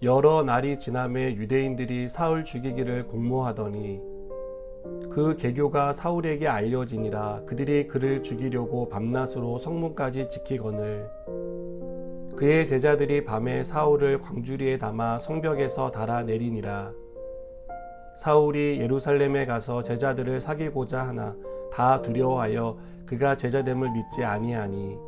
여러 날이 지남에 유대인들이 사울 죽이기를 공모하더니 그 계교가 사울에게 알려지니라 그들이 그를 죽이려고 밤낮으로 성문까지 지키거늘 그의 제자들이 밤에 사울을 광주리에 담아 성벽에서 달아 내리니라. 사울이 예루살렘에 가서 제자들을 사귀고자 하나 다 두려워하여 그가 제자됨을 믿지 아니하니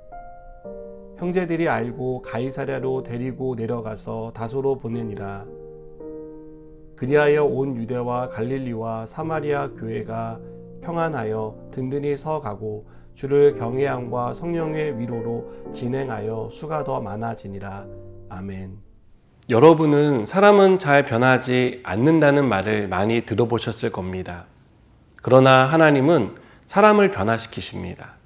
형제들이 알고 가이사랴로 데리고 내려가서 다소로 보내니라. 그리하여 온 유대와 갈릴리와 사마리아 교회가 평안하여 든든히 서가고 주를 경외함과 성령의 위로로 진행하여 수가 더 많아지니라. 아멘. 여러분은 사람은 잘 변하지 않는다는 말을 많이 들어보셨을 겁니다. 그러나 하나님은 사람을 변화시키십니다.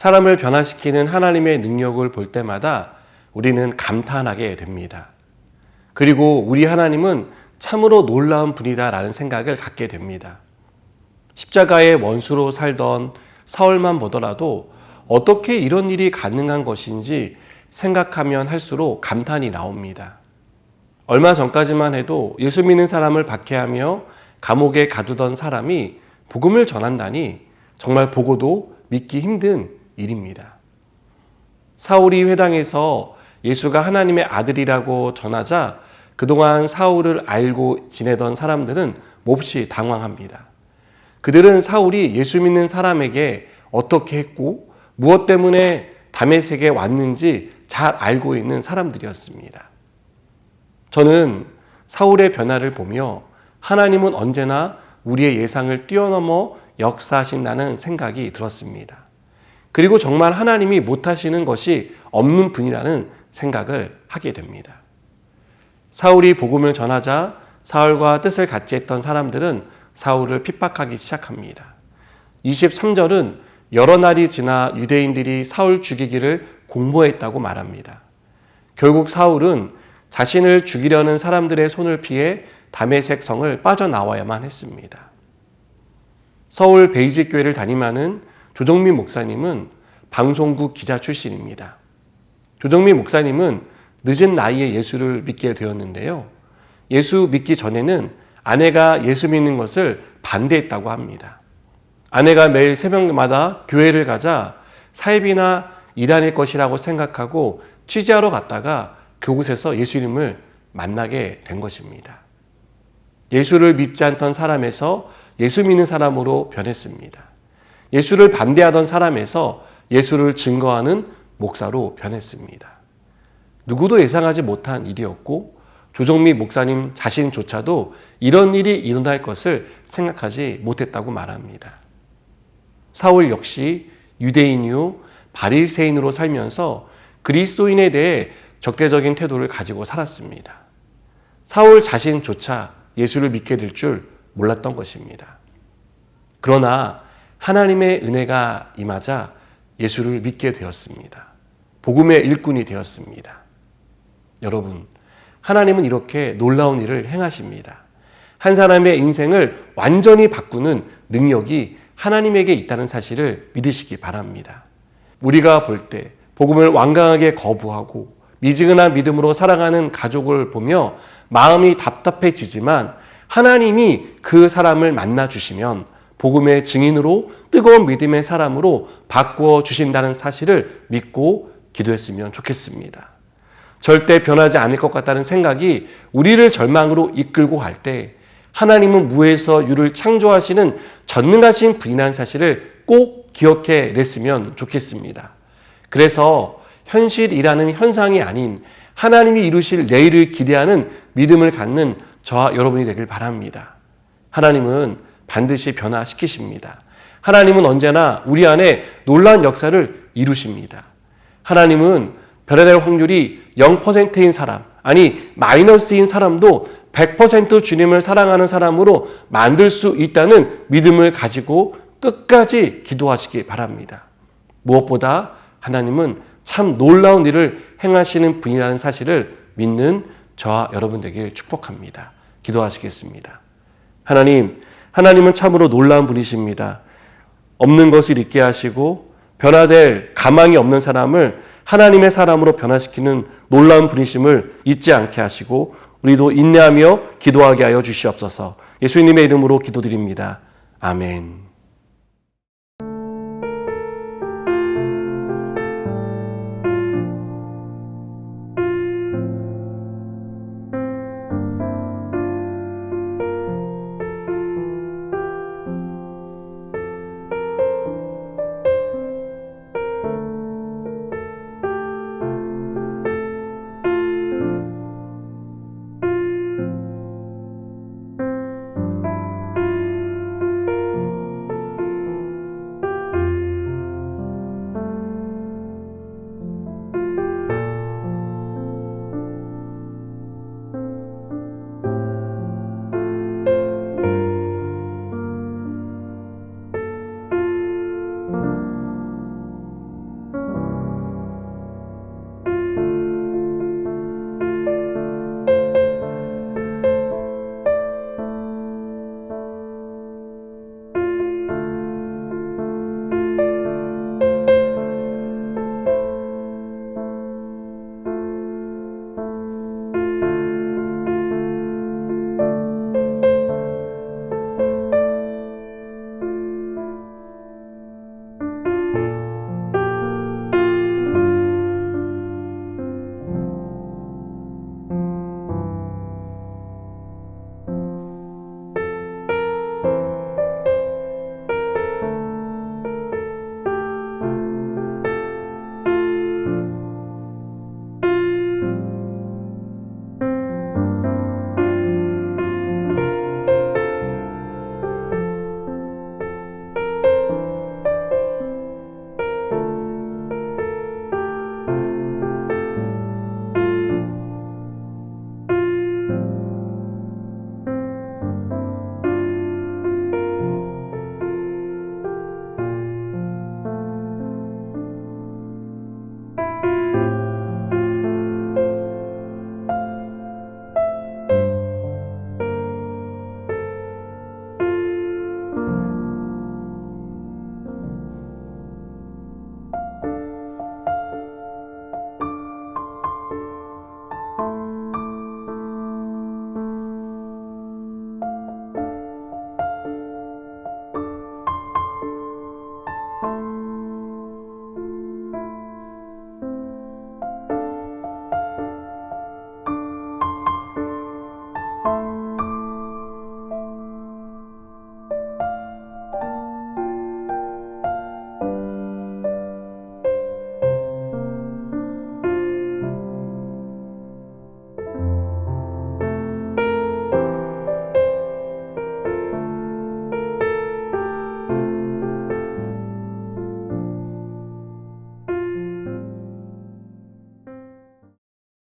사람을 변화시키는 하나님의 능력을 볼 때마다 우리는 감탄하게 됩니다. 그리고 우리 하나님은 참으로 놀라운 분이다라는 생각을 갖게 됩니다. 십자가의 원수로 살던 사울만 보더라도 어떻게 이런 일이 가능한 것인지 생각하면 할수록 감탄이 나옵니다. 얼마 전까지만 해도 예수 믿는 사람을 박해하며 감옥에 가두던 사람이 복음을 전한다니 정말 보고도 믿기 힘든 일입니다. 사울이 회당에서 예수가 하나님의 아들이라고 전하자 그동안 사울을 알고 지내던 사람들은 몹시 당황합니다. 그들은 사울이 예수 믿는 사람에게 어떻게 했고 무엇 때문에 담에색에 왔는지 잘 알고 있는 사람들이었습니다. 저는 사울의 변화를 보며 하나님은 언제나 우리의 예상을 뛰어넘어 역사하신다는 생각이 들었습니다. 그리고 정말 하나님이 못하시는 것이 없는 분이라는 생각을 하게 됩니다. 사울이 복음을 전하자 사울과 뜻을 같이 했던 사람들은 사울을 핍박하기 시작합니다. 23절은 여러 날이 지나 유대인들이 사울 죽이기를 공모했다고 말합니다. 결국 사울은 자신을 죽이려는 사람들의 손을 피해 담에색 성을 빠져나와야만 했습니다. 서울 베이직 교회를 담임하는 조정민 목사님은 방송국 기자 출신입니다. 조정민 목사님은 늦은 나이에 예수를 믿게 되었는데요. 예수 믿기 전에는 아내가 예수 믿는 것을 반대했다고 합니다. 아내가 매일 새벽마다 교회를 가자 사입이나 이단일 것이라고 생각하고 취재하러 갔다가 그곳에서 예수님을 만나게 된 것입니다. 예수를 믿지 않던 사람에서 예수 믿는 사람으로 변했습니다. 예수를 반대하던 사람에서 예수를 증거하는 목사로 변했습니다. 누구도 예상하지 못한 일이었고 조정미 목사님 자신조차도 이런 일이 일어날 것을 생각하지 못했다고 말합니다. 사울 역시 유대인이요 바리새인으로 살면서 그리스도인에 대해 적대적인 태도를 가지고 살았습니다. 사울 자신조차 예수를 믿게 될 줄 몰랐던 것입니다. 그러나 하나님의 은혜가 임하자 예수를 믿게 되었습니다. 복음의 일꾼이 되었습니다. 여러분, 하나님은 이렇게 놀라운 일을 행하십니다. 한 사람의 인생을 완전히 바꾸는 능력이 하나님에게 있다는 사실을 믿으시기 바랍니다. 우리가 볼 때 복음을 완강하게 거부하고 미지근한 믿음으로 살아가는 가족을 보며 마음이 답답해지지만 하나님이 그 사람을 만나 주시면 복음의 증인으로 뜨거운 믿음의 사람으로 바꾸어 주신다는 사실을 믿고 기도했으면 좋겠습니다. 절대 변하지 않을 것 같다는 생각이 우리를 절망으로 이끌고 갈 때 하나님은 무에서 유를 창조하시는 전능하신 분이라는 사실을 꼭 기억해 냈으면 좋겠습니다. 그래서 현실이라는 현상이 아닌 하나님이 이루실 내일을 기대하는 믿음을 갖는 저와 여러분이 되길 바랍니다. 하나님은 반드시 변화시키십니다. 하나님은 언제나 우리 안에 놀라운 역사를 이루십니다. 하나님은 변화될 확률이 0%인 사람, 아니 마이너스인 사람도 100% 주님을 사랑하는 사람으로 만들 수 있다는 믿음을 가지고 끝까지 기도하시기 바랍니다. 무엇보다 하나님은 참 놀라운 일을 행하시는 분이라는 사실을 믿는 저와 여러분 되길 축복합니다. 기도하시겠습니다. 하나님, 하나님은 참으로 놀라운 분이십니다. 없는 것을 있게 하시고 변화될 가망이 없는 사람을 하나님의 사람으로 변화시키는 놀라운 분이심을 잊지 않게 하시고 우리도 인내하며 기도하게 하여 주시옵소서. 예수님의 이름으로 기도드립니다. 아멘.